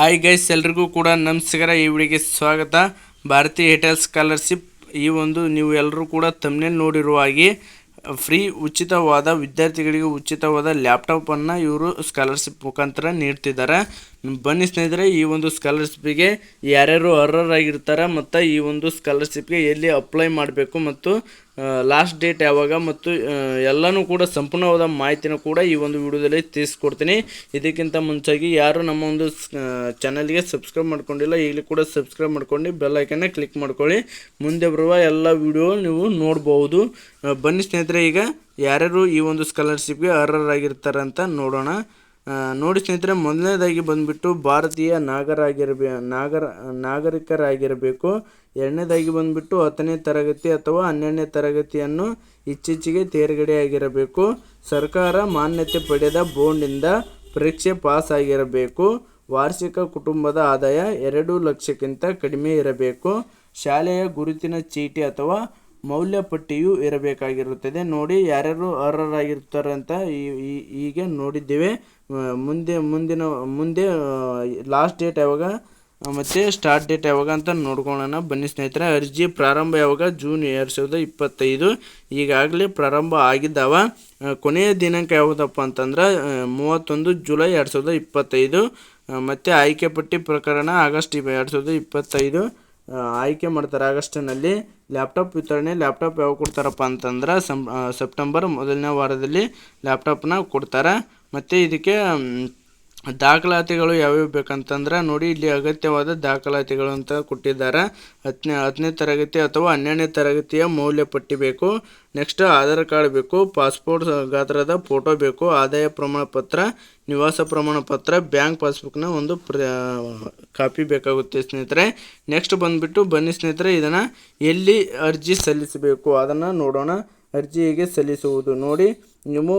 Hi guys ಎಲ್ರಿಗೂ ಕೂಡ ನಮಸ್ಕಾರ. ಈ ವಿಡಿಯೋಗೆ ಸ್ವಾಗತ. ಭಾರತೀಯ ಏರ್ಟೆಲ್ ಸ್ಕಾಲರ್ಶಿಪ್ ಈ ಒಂದು ನೀವು ಎಲ್ಲರೂ ಕೂಡ ತಮ್ಮನೇ ನೋಡಿರುವ ಹಾಗೆ ಫ್ರೀ ಉಚಿತವಾದ, ವಿದ್ಯಾರ್ಥಿಗಳಿಗೆ ಉಚಿತವಾದ ಲ್ಯಾಪ್ಟಾಪನ್ನು ಇವರು ಸ್ಕಾಲರ್ಶಿಪ್ ಮುಖಾಂತರ ನೀಡ್ತಿದ್ದಾರೆ. ಬನ್ನಿ ಸ್ನೇಹಿತರೆ, ಈ ಒಂದು ಸ್ಕಾಲರ್ಶಿಪ್ಗೆ ಯಾರ್ಯಾರು ಅರ್ಹರಾಗಿರ್ತಾರೆ ಮತ್ತು ಈ ಒಂದು ಸ್ಕಾಲರ್ಶಿಪ್ಗೆ ಎಲ್ಲಿ ಅಪ್ಲೈ ಮಾಡಬೇಕು ಮತ್ತು ಲಾಸ್ಟ್ ಡೇಟ್ ಯಾವಾಗ ಮತ್ತು ಎಲ್ಲನೂ ಕೂಡ ಸಂಪೂರ್ಣವಾದ ಮಾಹಿತಿನೂ ಕೂಡ ಈ ಒಂದು ವಿಡಿಯೋದಲ್ಲಿ ತಿಳಿಸ್ಕೊಡ್ತೀನಿ. ಇದಕ್ಕಿಂತ ಮುಂಚಾಗಿ ಯಾರು ನಮ್ಮ ಒಂದು ಚಾನಲ್ಗೆ ಸಬ್ಸ್ಕ್ರೈಬ್ ಮಾಡ್ಕೊಂಡಿಲ್ಲ, ಈಗಲೂ ಕೂಡ ಸಬ್ಸ್ಕ್ರೈಬ್ ಮಾಡ್ಕೊಂಡು ಬೆಲ್ ಐಕನ್ನ ಕ್ಲಿಕ್ ಮಾಡ್ಕೊಳ್ಳಿ. ಮುಂದೆ ಬರುವ ಎಲ್ಲ ವಿಡಿಯೋ ನೀವು ನೋಡ್ಬೋದು. ಬನ್ನಿ ಸ್ನೇಹಿತರೆ, ಈಗ ಯಾರ್ಯಾರು ಈ ಒಂದು ಸ್ಕಾಲರ್ಶಿಪ್ಗೆ ಅಂತ ನೋಡೋಣ. ನೋಡಿ ಸ್ನೇಹಿತರೆ, ಮೊದಲನೇದಾಗಿ ಬಂದ್ಬಿಟ್ಟು ಭಾರತೀಯ ನಾಗರಾಗಿರಬೇ, ನಾಗರ, ನಾಗರಿಕರಾಗಿರಬೇಕು. ಎರಡನೇದಾಗಿ ಬಂದ್ಬಿಟ್ಟು ಹತ್ತನೇ ತರಗತಿ ಅಥವಾ ಹನ್ನೆರಡನೇ ತರಗತಿಯನ್ನು ಇತ್ತೀಚೆಗೆ ತೇರ್ಗಡೆಯಾಗಿರಬೇಕು. ಸರ್ಕಾರ ಮಾನ್ಯತೆ ಪಡೆದ ಬೋರ್ಡ್ನಿಂದ ಪರೀಕ್ಷೆ ಪಾಸ್ ಆಗಿರಬೇಕು ವಾರ್ಷಿಕ ಕುಟುಂಬದ ಆದಾಯ ಎರಡು ಲಕ್ಷಕ್ಕಿಂತ ಕಡಿಮೆ ಇರಬೇಕು. ಶಾಲೆಯ ಗುರುತಿನ ಚೀಟಿ ಅಥವಾ ಮೌಲ್ಯಪಟ್ಟಿಯು ಇರಬೇಕಾಗಿರುತ್ತದೆ. ನೋಡಿ, ಯಾರ್ಯಾರು ಅರ್ಹರಾಗಿರ್ತಾರೆ ಅಂತ ಈ- ಈ- ಹೀಗೆ ನೋಡಿದ್ದೇವೆ. ಮುಂದೆ, ಮುಂದಿನ, ಮುಂದೆ ಲಾಸ್ಟ್ ಡೇಟ್ ಯಾವಾಗ ಮತ್ತು ಸ್ಟಾರ್ಟ್ ಡೇಟ್ ಯಾವಾಗ ಅಂತ ನೋಡ್ಕೊಳ್ಳೋಣ. ಬನ್ನಿ ಸ್ನೇಹಿತರೆ, ಅರ್ಜಿ ಪ್ರಾರಂಭ ಯಾವಾಗ? ಜೂನ್ ಎರಡು ಸಾವಿರದ ಇಪ್ಪತ್ತೈದು. ಈಗಾಗಲೇ ಪ್ರಾರಂಭ ಆಗಿದ್ದಾವ. ಕೊನೆಯ ದಿನಾಂಕ ಯಾವುದಪ್ಪ ಅಂತಂದ್ರೆ ಮೂವತ್ತೊಂದು ಜುಲೈ ಎರಡು ಸಾವಿರದ ಇಪ್ಪತ್ತೈದು. ಮತ್ತು ಆಯ್ಕೆ ಪಟ್ಟಿ ಪ್ರಕರಣ ಆಗಸ್ಟ್ ಎರಡು ಸಾವಿರದ ಇಪ್ಪತ್ತೈದು. ಆಯ್ಕೆ ಮಾಡ್ತಾರೆ. ಆಗಸ್ಟ್ನಲ್ಲಿ ಲ್ಯಾಪ್ಟಾಪ್ ವಿತರಣೆ, ಲ್ಯಾಪ್ಟಾಪ್ ಯಾವಾಗ ಕೊಡ್ತಾರಪ್ಪ ಅಂತಂದ್ರೆ ಸೆಪ್ಟೆಂಬರ್ ಮೊದಲನೇ ವಾರದಲ್ಲಿ ಲ್ಯಾಪ್ಟಾಪ್ನ ಕೊಡ್ತಾರೆ. ಮತ್ತು ಇದಕ್ಕೆ ದಾಖಲಾತಿಗಳು ಯಾವ್ಯಾವ ಬೇಕಂತಂದ್ರೆ ನೋಡಿ, ಇಲ್ಲಿ ಅಗತ್ಯವಾದ ದಾಖಲಾತಿಗಳು ಅಂತ ಕೊಟ್ಟಿದ್ದಾರೆ. ಹತ್ತನೇ ಹತ್ತನೇ ತರಗತಿ ಅಥವಾ ಹನ್ನೆರಡನೇ ತರಗತಿಯ ಮೌಲ್ಯ ಪಟ್ಟಿ ಬೇಕು. ನೆಕ್ಸ್ಟ್ ಆಧಾರ್ ಕಾರ್ಡ್ ಬೇಕು, ಪಾಸ್ಪೋರ್ಟ್ ಗಾತ್ರದ ಫೋಟೋ ಬೇಕು, ಆದಾಯ ಪ್ರಮಾಣ ಪತ್ರ ನಿವಾಸ ಪ್ರಮಾಣ ಪತ್ರ ಬ್ಯಾಂಕ್ ಪಾಸ್ಬುಕ್ನ ಒಂದು ಪ್ರ, ಕಾಪಿ ಬೇಕಾಗುತ್ತೆ ಸ್ನೇಹಿತರೆ. ನೆಕ್ಸ್ಟ್ ಬಂದುಬಿಟ್ಟು ಬನ್ನಿ ಸ್ನೇಹಿತರೆ, ಇದನ್ನು ಎಲ್ಲಿ ಅರ್ಜಿ ಸಲ್ಲಿಸಬೇಕು, ಅದನ್ನು ನೋಡೋಣ. ಅರ್ಜಿ ಹೇಗೆ ಸಲ್ಲಿಸುವುದು. ನೋಡಿ, ನಿಮ್ಮ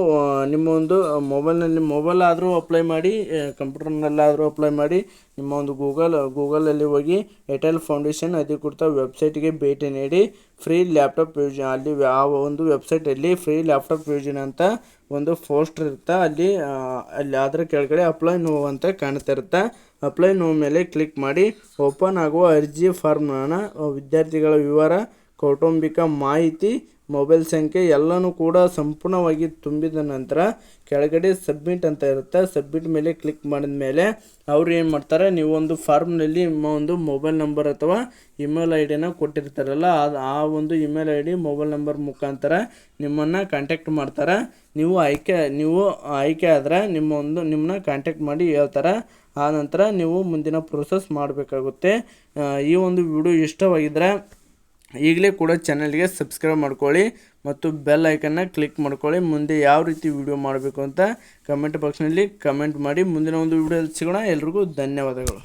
ನಿಮ್ಮ ಒಂದು ಮೊಬೈಲ್ನಲ್ಲಿ ಮೊಬೈಲ್ ಆದರೂ ಅಪ್ಲೈ ಮಾಡಿ ಕಂಪ್ಯೂಟರ್ನಲ್ಲಾದರೂ ಅಪ್ಲೈ ಮಾಡಿ, ನಿಮ್ಮ ಒಂದು ಗೂಗಲ್ ಗೂಗಲಲ್ಲಿ ಹೋಗಿ ಏರ್ಟೆಲ್ ಫೌಂಡೇಶನ್ ಅಧಿಕೃತ ವೆಬ್ಸೈಟ್ಗೆ ಭೇಟಿ ನೀಡಿ ಫ್ರೀ ಲ್ಯಾಪ್ಟಾಪ್ ಯೋಜನೆ ಅಲ್ಲಿ ಆ ಒಂದು ವೆಬ್ಸೈಟಲ್ಲಿ ಫ್ರೀ ಲ್ಯಾಪ್ಟಾಪ್ ಯೋಜನೆ ಅಂತ ಒಂದು ಪೋಸ್ಟರ್ ಇರುತ್ತೆ. ಅಲ್ಲಿ ಅಲ್ಲಿ ಅದರ ಕೆಳಗಡೆ ಅಪ್ಲೈ ನೋವು ಅಂತ ಕಾಣ್ತಾ ಇರುತ್ತೆ. ಅಪ್ಲೈ ನೋವು ಮೇಲೆ ಕ್ಲಿಕ್ ಮಾಡಿ ಓಪನ್ ಆಗುವ ಅರ್ಜಿ ಫಾರ್ಮ್ನ ವಿದ್ಯಾರ್ಥಿಗಳ ವಿವರ, ಕೌಟುಂಬಿಕ ಮಾಹಿತಿ ಮೊಬೈಲ್ ಸಂಖ್ಯೆ ಎಲ್ಲನೂ ಕೂಡ ಸಂಪೂರ್ಣವಾಗಿ ತುಂಬಿದ ನಂತರ ಕೆಳಗಡೆ ಸಬ್ಮಿಟ್ ಅಂತ ಇರುತ್ತೆ. ಸಬ್ಮಿಟ್ ಮೇಲೆ ಕ್ಲಿಕ್ ಮಾಡಿದ ಮೇಲೆ ಅವ್ರು ಏನು ಮಾಡ್ತಾರೆ? ನೀವು ಒಂದು ಫಾರ್ಮ್ನಲ್ಲಿ ನಿಮ್ಮ ಒಂದು ಮೊಬೈಲ್ ನಂಬರ್ ಅಥವಾ ಇಮೇಲ್ ಐ ಡಿನ ಕೊಟ್ಟಿರ್ತಾರಲ್ಲ, ಅದು ಆ ಒಂದು email I D mobile number ಮುಖಾಂತರ ನಿಮ್ಮನ್ನು ಕಾಂಟ್ಯಾಕ್ಟ್ ಮಾಡ್ತಾರೆ. ನೀವು ಆಯ್ಕೆ ನೀವು ಆಯ್ಕೆ ಆದರೆ ನಿಮ್ಮ ಒಂದು, ನಿಮ್ಮನ್ನ ಕಾಂಟ್ಯಾಕ್ಟ್ ಮಾಡಿ ಹೇಳ್ತಾರೆ. ಆ ನಂತರ ನೀವು ಮುಂದಿನ ಪ್ರೋಸೆಸ್ ಮಾಡಬೇಕಾಗುತ್ತೆ. ಈ ಒಂದು ವಿಡಿಯೋ ಇಷ್ಟವಾಗಿದ್ದರೆ ಈಗಲೇ ಕೂಡ ಚಾನಲ್ಗೆ ಸಬ್ಸ್ಕ್ರೈಬ್ ಮಾಡ್ಕೊಳ್ಳಿ ಮತ್ತು ಬೆಲ್ ಐಕನ್ನ ಕ್ಲಿಕ್ ಮಾಡ್ಕೊಳ್ಳಿ. ಮುಂದೆ ಯಾವ ರೀತಿ ವಿಡಿಯೋ ಮಾಡಬೇಕು ಅಂತ ಕಮೆಂಟ್ ಬಾಕ್ಸ್ನಲ್ಲಿ ಕಮೆಂಟ್ ಮಾಡಿ ಮುಂದಿನ ಒಂದು ವಿಡಿಯೋದಲ್ಲಿ ಸಿಗೋಣ. ಎಲ್ರಿಗೂ ಧನ್ಯವಾದಗಳು.